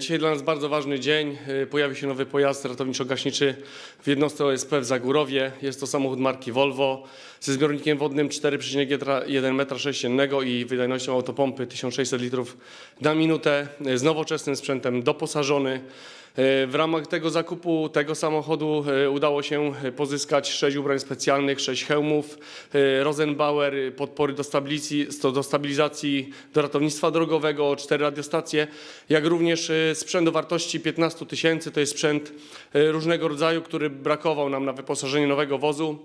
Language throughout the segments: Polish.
Dzisiaj dla nas bardzo ważny dzień. Y, Pojawi się nowy pojazd ratowniczo-gaśniczy w jednostce OSP w Zagórowie. Jest to samochód marki Volvo ze zbiornikiem wodnym 4,1 m3 i wydajnością autopompy 1600 litrów na minutę y, z nowoczesnym sprzętem doposażony. Y, W ramach tego zakupu tego samochodu y, udało się pozyskać 6 ubrań specjalnych, 6 hełmów, Rosenbauer, podpory do do stabilizacji do ratownictwa drogowego, 4 radiostacje, jak również sprzęt o wartości 15 tysięcy. To jest sprzęt różnego rodzaju, który brakował nam na wyposażenie nowego wozu.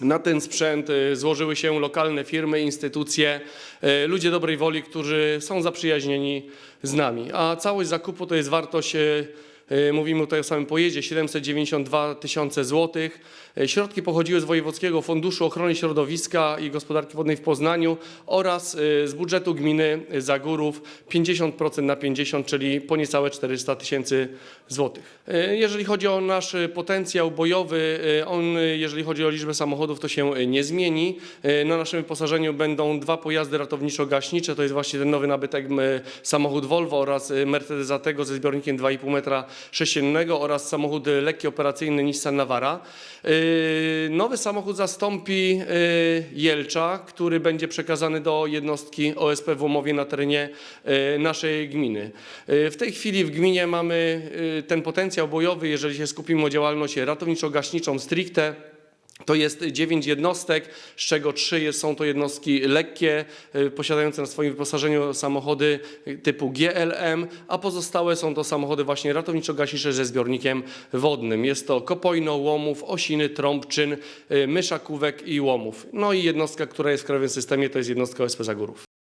Na ten sprzęt złożyły się lokalne firmy, instytucje, ludzie dobrej woli, którzy są zaprzyjaźnieni z nami. A całość zakupu to jest wartość, mówimy tutaj o samym pojeździe, 792 tysiące złotych. Y, Środki pochodziły z Wojewódzkiego Funduszu Ochrony Środowiska i Gospodarki Wodnej w Poznaniu oraz y, z budżetu gminy Zagórów 50% na 50, czyli po niecałe 400 tysięcy złotych. Jeżeli chodzi o nasz potencjał bojowy, on, jeżeli chodzi o liczbę samochodów, to się nie zmieni. Na naszym wyposażeniu będą dwa pojazdy ratowniczo-gaśnicze, to jest właśnie ten nowy nabytek samochód Volvo oraz Mercedes Atego ze zbiornikiem 2,5 metra sześciennego oraz samochód lekki operacyjny Nissan Navara. Y, Nowy samochód zastąpi y, Jelcza, który będzie przekazany do jednostki OSP w Łomowie na terenie y, naszej gminy. W tej chwili w gminie mamy ten potencjał bojowy, jeżeli się skupimy o działalność ratowniczo-gaśniczą stricte, to jest dziewięć jednostek, z czego trzy są to jednostki lekkie, y, posiadające na swoim wyposażeniu samochody typu GLM, a pozostałe są to samochody właśnie ratowniczo-gaśnicze ze zbiornikiem wodnym. Jest to Kopojno, Łomów, Osiny, Trąbczyn, y, Myszakówek i Łomów. No i jednostka, która jest w krajowym systemie, to jest jednostka OSP Zagórów.